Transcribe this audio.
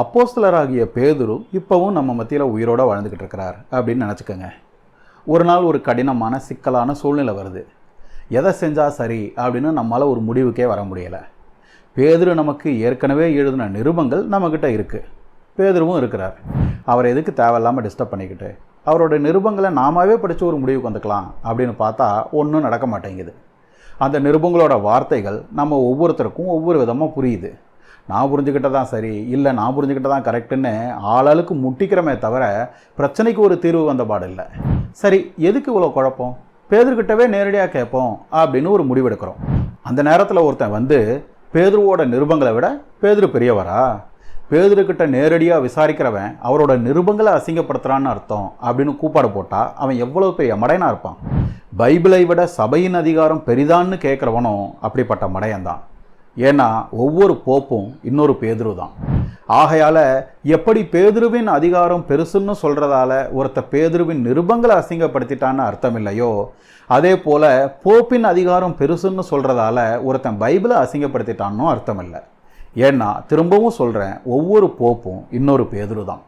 அப்போஸ்தலராகிய பேதுரு இப்போவும் நம்ம மத்தியில் உயிரோடு வாழ்ந்துக்கிட்டு இருக்கிறார் அப்படின்னு நினச்சிக்கோங்க. ஒரு நாள் ஒரு கடினமான சிக்கலான சூழ்நிலை வருது. எதை செஞ்சால் சரி அப்படின்னு நம்மளால் ஒரு முடிவுக்கே வர முடியலை. பேதுரு நமக்கு ஏற்கனவே எழுதின நிருபங்கள் நம்மக்கிட்ட இருக்குது பேதுருவும் இருக்கிறார். அவர் எதுக்கு தேவையில்லாமல் டிஸ்டர்ப் பண்ணிக்கிட்டு அவரோட நிருபங்களை நாமாவே படித்து ஒரு முடிவுக்கு வந்துக்கலாம் அப்படின்னு பார்த்தா ஒன்றும் நடக்க மாட்டேங்குது. அந்த நிருபங்களோட வார்த்தைகள் நம்ம ஒவ்வொருத்தருக்கும் ஒவ்வொரு விதமாக புரியுது. நான் புரிஞ்சுக்கிட்டதான் சரி? இல்லை நான் புரிஞ்சுக்கிட்டதான் கரெக்டுன்னு ஆளாளுக்கு முட்டிக்கிறமே தவிர பிரச்சனைக்கு ஒரு தீர்வு வந்த பாடு இல்லை. சரி எதுக்கு இவ்வளோ குழப்பம்? பேதர்கிட்டவே நேரடியாக கேட்போம் அப்படின்னு ஒரு முடிவெடுக்கிறோம். அந்த நேரத்தில் ஒருத்தன் வந்து பேதுருவோட நிருபங்களை விட பேதுரு பெரியவரா? பேதுருக்கிட்ட நேரடியாக விசாரிக்கிறவன் அவரோட நிருபங்களை அசிங்கப்படுத்துறான்னு அர்த்தம் அப்படின்னு கூப்பாடு போட்டால் அவன் எவ்வளோ பெரிய மடையனா இருப்பான்? பைபிளை விட சபையின் அதிகாரம் பெரிதான்னு கேட்குறவனும் அப்படிப்பட்ட மடையன்தான். ஏன்னா ஒவ்வொரு போப்பும் இன்னொரு பேதுரு தான். ஆகையால் எப்படி பேதுருவின் அதிகாரம் பெருசுன்னு சொல்கிறதால ஒருத்த பேதுருவின் நிருபங்களை அசிங்கப்படுத்திட்டான்னு அர்த்தம் இல்லையோ அதே போல் போப்பின் அதிகாரம் பெருசுன்னு சொல்கிறதால ஒருத்தன் பைபிளை அசிங்கப்படுத்திட்டான்னு அர்த்தம் இல்லை ஏன்னா திரும்பவும் சொல்கிறேன் ஒவ்வொரு போப்பும் இன்னொரு பேதுரு தான்.